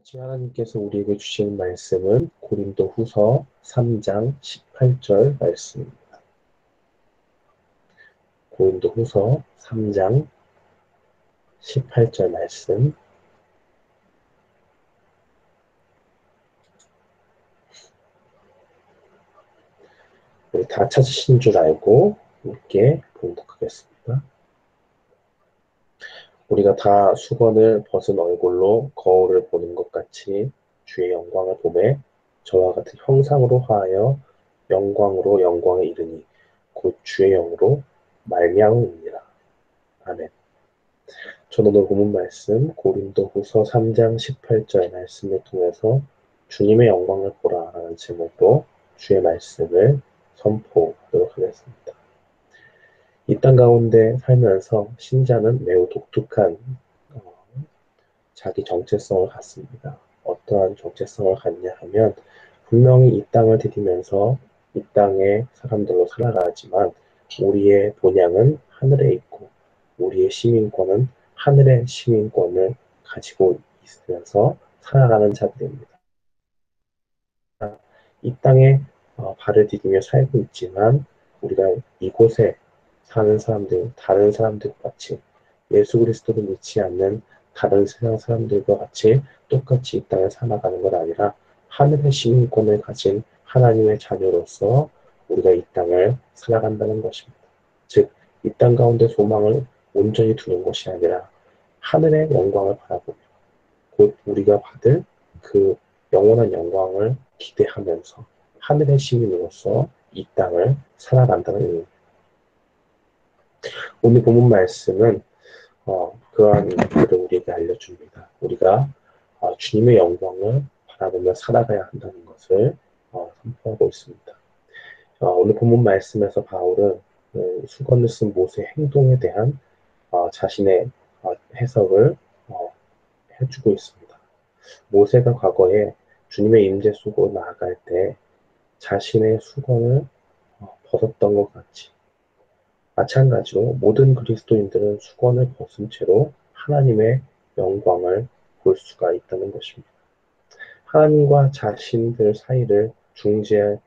지금 하나님께서 우리에게 주신 말씀은 고린도 후서 3장 18절 말씀입니다. 고린도 후서 3장 18절 말씀. 다 찾으신 줄 알고 함께 봉독하겠습니다. 우리가 다 수건을 벗은 얼굴로 거울을 보는 것 같이 주의 영광을 보매 저와 같은 형상으로 하여 영광으로 영광에 이르니 곧 주의 영으로 말미암음이니라. 아멘. 저는 오늘 본문 말씀 고린도 후서 3장 18절 말씀을 통해서 주님의 영광을 보라라는 제목으로 주의 말씀을 선포하도록 하겠습니다. 이 땅 가운데 살면서 신자는 매우 독특한 어, 자기 정체성을 갖습니다. 어떠한 정체성을 갖냐 하면 분명히 이 땅을 디디면서 이 땅의 사람들로 살아가지만 우리의 본향은 하늘에 있고 우리의 시민권은 하늘의 시민권을 가지고 있으면서 살아가는 자들입니다. 이 땅에 어, 발을 디디며 살고 있지만 우리가 이곳에 사는 사람들, 다른 사람들과 같이 예수 그리스도를 믿지 않는 다른 세상 사람들과 같이 똑같이 이 땅을 살아가는 것 아니라 하늘의 시민권을 가진 하나님의 자녀로서 우리가 이 땅을 살아간다는 것입니다. 즉, 이 땅 가운데 소망을 온전히 두는 것이 아니라 하늘의 영광을 바라보며 곧 우리가 받을 그 영원한 영광을 기대하면서 하늘의 시민으로서 이 땅을 살아간다는 의미입니다. 오늘 본문 말씀은 어, 그러한 일들을 우리에게 알려줍니다. 우리가 어, 주님의 영광을 바라보며 살아가야 한다는 것을 어, 선포하고 있습니다. 어, 오늘 본문 말씀에서 바울은 그 수건을 쓴 모세의 행동에 대한 어, 자신의 어, 해석을 해주고 있습니다. 모세가 과거에 주님의 임재 속으로 나아갈 때 자신의 수건을 벗었던 것 같이 마찬가지로 모든 그리스도인들은 수건을 벗은 채로 하나님의 영광을 볼 수가 있다는 것입니다. 하나님과 자신들 사이를 중재할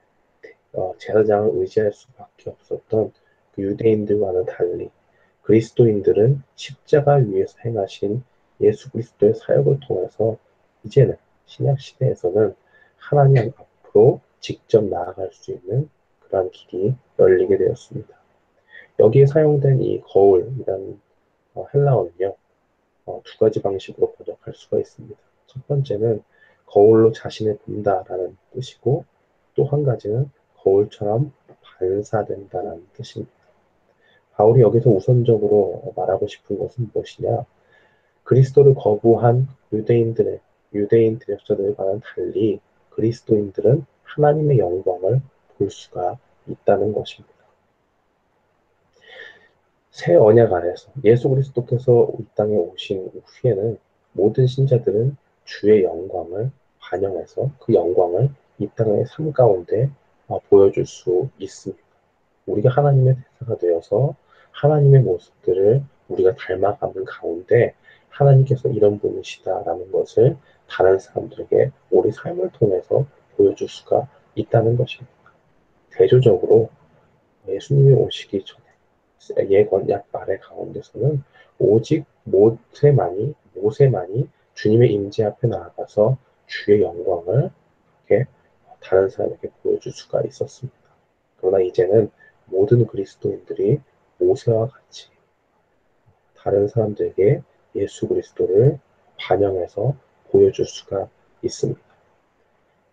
어, 제사장을 의지할 수밖에 없었던 그 유대인들과는 달리 그리스도인들은 십자가 위에서 행하신 예수 그리스도의 사역을 통해서 이제는 신약 시대에서는 하나님 앞으로 직접 나아갈 수 있는 그러한 길이 열리게 되었습니다. 여기에 사용된 이 거울이라는 어, 헬라어는요, 어, 두 가지 방식으로 번역할 수가 있습니다. 첫 번째는 거울로 자신을 본다라는 뜻이고, 또 한 가지는 거울처럼 반사된다는 뜻입니다. 바울이 여기서 우선적으로 말하고 싶은 것은 무엇이냐? 그리스도를 거부한 유대인들의 유대인 대적자들과는 달리 그리스도인들은 하나님의 영광을 볼 수가 있다는 것입니다. 새 언약 안에서 예수 그리스도께서 이 땅에 오신 후에는 모든 신자들은 주의 영광을 반영해서 그 영광을 이 땅의 삶 가운데 어, 보여줄 수 있습니다. 우리가 하나님의 대사가 되어서 하나님의 모습들을 우리가 닮아가는 가운데 하나님께서 이런 분이시다라는 것을 다른 사람들에게 우리 삶을 통해서 보여줄 수가 있다는 것입니다. 대조적으로 예수님이 오시기 전 에 예건약 말의 가운데서는 오직 모세만이 모세만이 주님의 임재 앞에 나아가서 주의 영광을 이렇게 다른 사람에게 보여줄 수가 있었습니다. 그러나 이제는 모든 그리스도인들이 모세와 같이 다른 사람들에게 예수 그리스도를 반영해서 보여줄 수가 있습니다.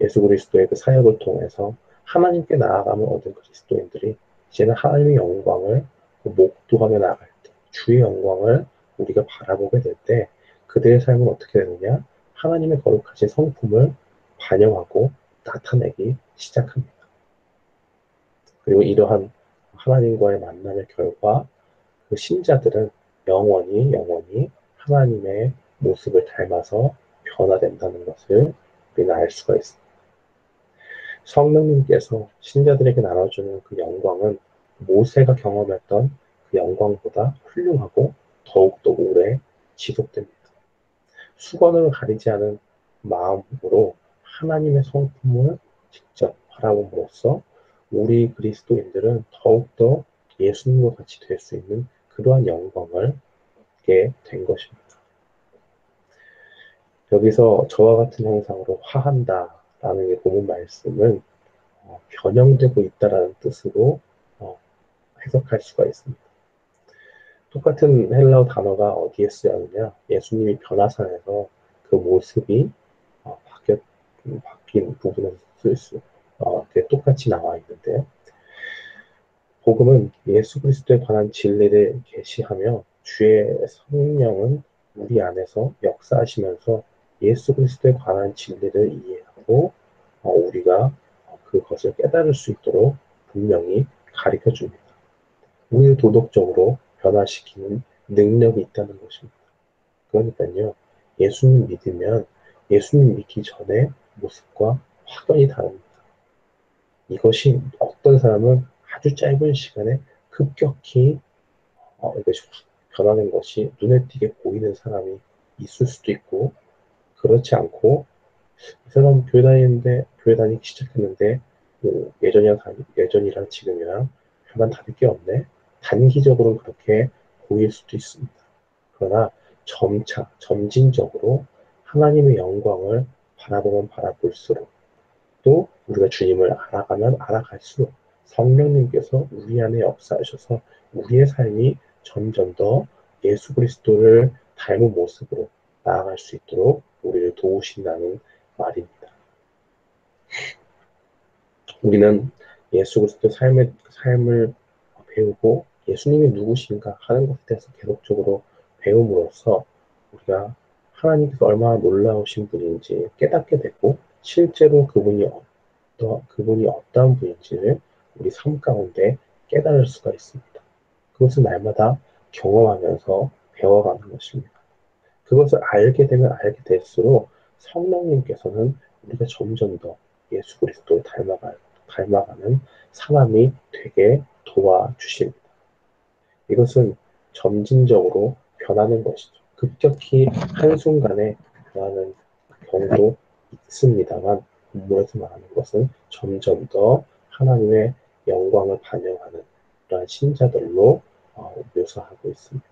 예수 그리스도의 그 사역을 통해서 하나님께 나아가면 얻은 그리스도인들이 이제는 하나님의 영광을 목도하며 나갈 때, 주의 영광을 우리가 바라보게 될 때, 그들의 삶은 어떻게 되느냐? 하나님의 거룩하신 성품을 반영하고 나타내기 시작합니다. 그리고 이러한 하나님과의 만남의 결과, 그 신자들은 영원히 영원히 하나님의 모습을 닮아서 변화된다는 것을 우리는 알 수가 있습니다. 성령님께서 신자들에게 나눠주는 그 영광은 모세가 경험했던 그 영광보다 훌륭하고 더욱더 오래 지속됩니다. 수건을 가리지 않은 마음으로 하나님의 성품을 직접 바라봄으로써 우리 그리스도인들은 더욱더 예수님과 같이 될 수 있는 그러한 영광을 얻게 된 것입니다. 여기서 저와 같은 형상으로 화한다 라는 게 본문 말씀은 어, 변형되고 있다라는 뜻으로 어, 해석할 수가 있습니다. 똑같은 헬라어 단어가 어디에 쓰였느냐? 예수님이 변화산에서 그 모습이 어, 바뀌, 바뀐 부분에서 쓸수 어, 똑같이 나와 있는데 복음은 예수 그리스도에 관한 진리를 계시하며 주의 성령은 우리 안에서 역사하시면서 예수 그리스도에 관한 진리를 이해하고 어, 우리가 그것을 깨달을 수 있도록 분명히 가르쳐 줍니다. 우리를 도덕적으로 변화시키는 능력이 있다는 것입니다. 그러니까요, 예수님 믿으면 예수님 믿기 전에 모습과 확연히 다릅니다. 이것이 어떤 사람은 아주 짧은 시간에 급격히 어, 이것이 변하는 것이 눈에 띄게 보이는 사람이 있을 수도 있고 그렇지 않고 이 사람 교회 다니는데 교회 다니기 시작했는데 뭐 예전이랑 예전이랑 지금이랑 별반 다를 게 없네. 단기적으로는 그렇게 보일 수도 있습니다. 그러나 점차 점진적으로 하나님의 영광을 바라보면 바라볼수록 또 우리가 주님을 알아가면 알아갈수록 성령님께서 우리 안에 역사하셔서 우리의 삶이 점점 더 예수 그리스도를 닮은 모습으로 나아갈 수 있도록 우리를 도우신다는 말입니다. 우리는 예수 그리스도 삶의 삶을 배우고 예수님이 누구신가 하는 것에 대해서 계속적으로 배움으로써 우리가 하나님께서 얼마나 놀라우신 분인지 깨닫게 되고 실제로 그분이 어떠, 그분이 어떠한 분인지를 우리 삶 가운데 깨달을 수가 있습니다. 그것을 날마다 경험하면서 배워가는 것입니다. 그것을 알게 되면 알게 될수록 성령님께서는 우리가 점점 더 예수 그리스도를 닮아가, 닮아가는 사람이 되게 도와주십니다. 이것은 점진적으로 변하는 것이죠. 급격히 한순간에 변하는 경우도 있습니다만 본문에서 말하는 것은 점점 더 하나님의 영광을 반영하는 그러한 신자들로 어, 묘사하고 있습니다.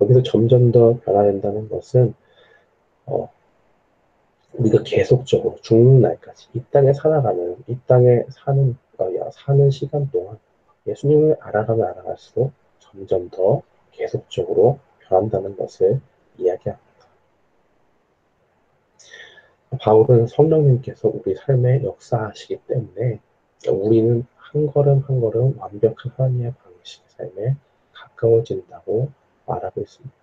여기서 점점 더 변화된다는 것은 어, 우리가 계속적으로 죽는 날까지 이 땅에 살아가는 이 땅에 사는 어, 사는 시간 동안 예수님을 알아가면 알아갈수록 점점 더 계속적으로 변한다는 것을 이야기합니다. 바울은 성령님께서 우리 삶에 역사하시기 때문에 우리는 한 걸음 한 걸음 완벽한 하나님의 방식의 삶에 가까워진다고 말하고 있습니다.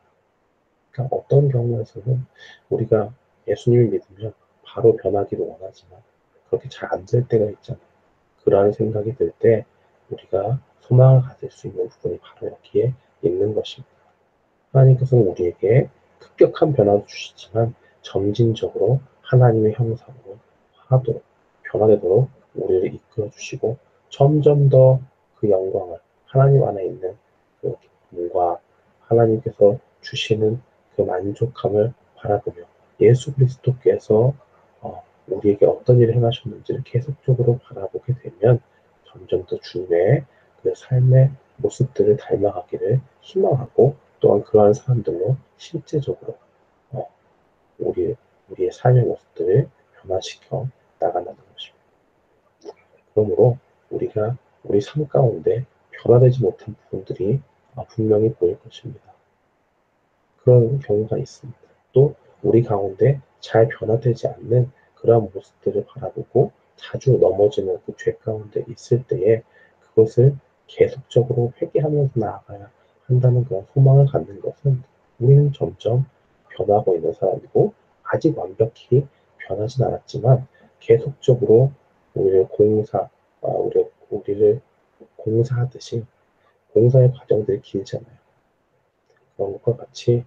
그러니까 어떤 경우에서는 우리가 예수님을 믿으면 바로 변하기를 원하지만 그렇게 잘 안 될 때가 있잖아요. 그러한 생각이 들 때 우리가 소망을 가질 수 있는 부분이 바로 여기에 있는 것입니다. 하나님께서는 우리에게 급격한 변화도 주시지만 점진적으로 하나님의 형상으로 하도록 변화되도록 우리를 이끌어 주시고 점점 더 그 영광을 하나님 안에 있는 그 기쁨과 하나님께서 주시는 그 만족함을 바라보며 예수 그리스도께서 어, 우리에게 어떤 일을 행하셨는지를 계속적으로 바라보게 되면 점점 더 주님의 그 삶의 모습들을 닮아가기를 희망하고 또한 그러한 사람들로 실제적으로 어, 우리, 우리의 삶의 모습들을 변화시켜 나간다는 것입니다. 그러므로 우리가 우리 삶 가운데 변화되지 못한 부분들이 분명히 보일 것입니다. 그런 경우가 있습니다. 또 우리 가운데 잘 변화되지 않는 그러한 모습들을 바라보고 자주 넘어지는 그 죄 가운데 있을 때에 그것을 계속적으로 회개하면서 나아가야 한다는 그런 소망을 갖는 것은 우리는 점점 변하고 있는 사람이고 아직 완벽히 변하진 않았지만 계속적으로 우리를 공사, 아, 우리, 우리를 공사하듯이 공사의 과정들이 길잖아요. 그런 것과 같이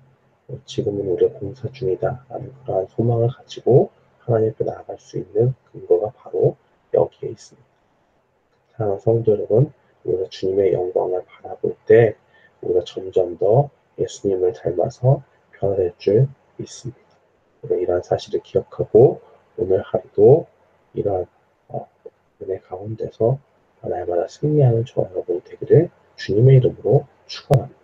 지금은 우리가 공사 중이다 라는 그러한 소망을 가지고 하나님 앞에 나아갈 수 있는 근거가 바로 여기에 있습니다. 사랑하는 성도 여러분, 우리가 주님의 영광을 바라볼 때 우리가 점점 더 예수님을 닮아서 변화될 줄 믿습니다. 우리 이러한 사실을 기억하고 오늘 하루도 이러한 어, 은혜 가운데서 날마다 승리하는 저와 여러분이 되기를 주님의 이름으로 축원합니다.